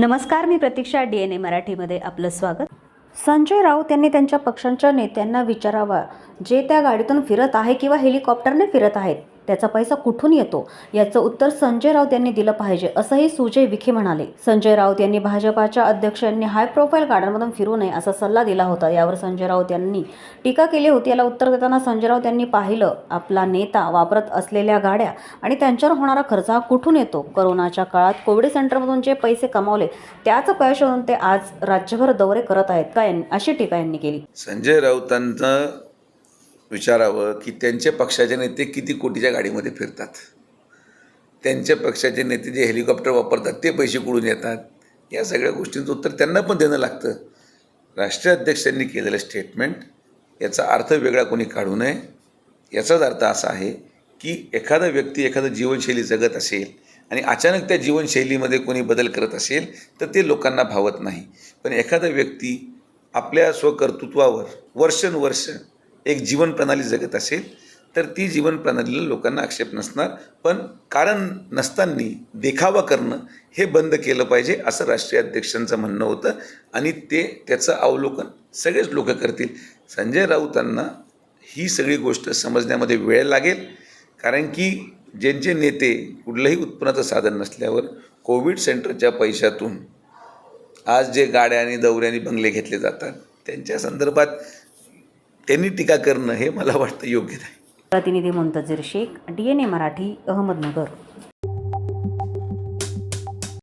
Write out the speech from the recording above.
नमस्कार मी प्रतीक्षा D N ए मराठीमध्ये आपलं स्वागत. संजय राऊत यांनी त्यांच्या पक्षांच्या नेत्यांना विचारावा जे त्या गाडीतून फिरत आहे किंवा हेलिकॉप्टरने फिरत आहेत. त्याचा पैसा कुठून येतो? याचं उत्तर संजय राऊत यांनी दिलं पाहिजे असंही सुजय विखे म्हणाले. संजय राऊत यांनी भाजपाच्या अध्यक्षांनी हाय प्रोफाईल गाड्यांमधून फिरू नये असा सल्ला दिला होता. यावर संजय राऊत यांनी टीका केली होती. याला उत्तर देताना संजय राऊत यांनी पाहिलं आपला नेता वापरत असलेल्या गाड्या आणि त्यांच्यावर होणारा खर्च हा कुठून येतो? करोनाच्या काळात कोविड सेंटरमधून जे पैसे कमावले त्याच पैशातून ते आज राज्यभर दौरे करत आहेत का? अशी टीका यांनी केली. संजय राऊतांचा विचारावं की त्यांच्या पक्षाचे नेते किती कोटीच्या गाडीमध्ये फिरतात. त्यांच्या पक्षाचे नेते जे हेलिकॉप्टर वापरतात ते पैसे कुठून येतात? या सगळ्या गोष्टींचं उत्तर त्यांना पण देणं लागतं. राष्ट्रीय अध्यक्षांनी केलेलं स्टेटमेंट याचा अर्थ वेगळा कोणी काढू नये. याचाच अर्थ असा आहे की एखादा व्यक्ती एखादं जीवनशैली जगत असेल आणि अचानक त्या जीवनशैलीमध्ये कोणी बदल करत असेल तर ते लोकांना भावत नाही. पण एखादा व्यक्ती आपल्या स्वकर्तृत्वावर वर्षानुवर्ष एक जीवन प्रणाली जगत असेल तर ती जीवन प्रणालीला लोकांना आक्षेप नसणार. पण कारण नसताना देखावा करणं हे बंद केलं पाहिजे असं राष्ट्रीय अध्यक्षांचं म्हणणं होतं. आणि ते त्याचं अवलोकन सगळेच लोक करतील. संजय राऊतांना ही सगळी गोष्ट समजण्यामध्ये वेळ लागेल. कारण की ज्यांचे नेते कुठलंही उत्पन्नाचं साधन नसल्यावर कोविड सेंटरच्या पैशातून आज जे गाड्या आणि दौऱ्याने बंगले घेतले जातात त्यांच्या संदर्भात त्यांनी टीका करणं हे मला वाटतं योग्य नाही. प्रतिनिधी Muntazir Shaikh D N A Marathi Ahmednagar.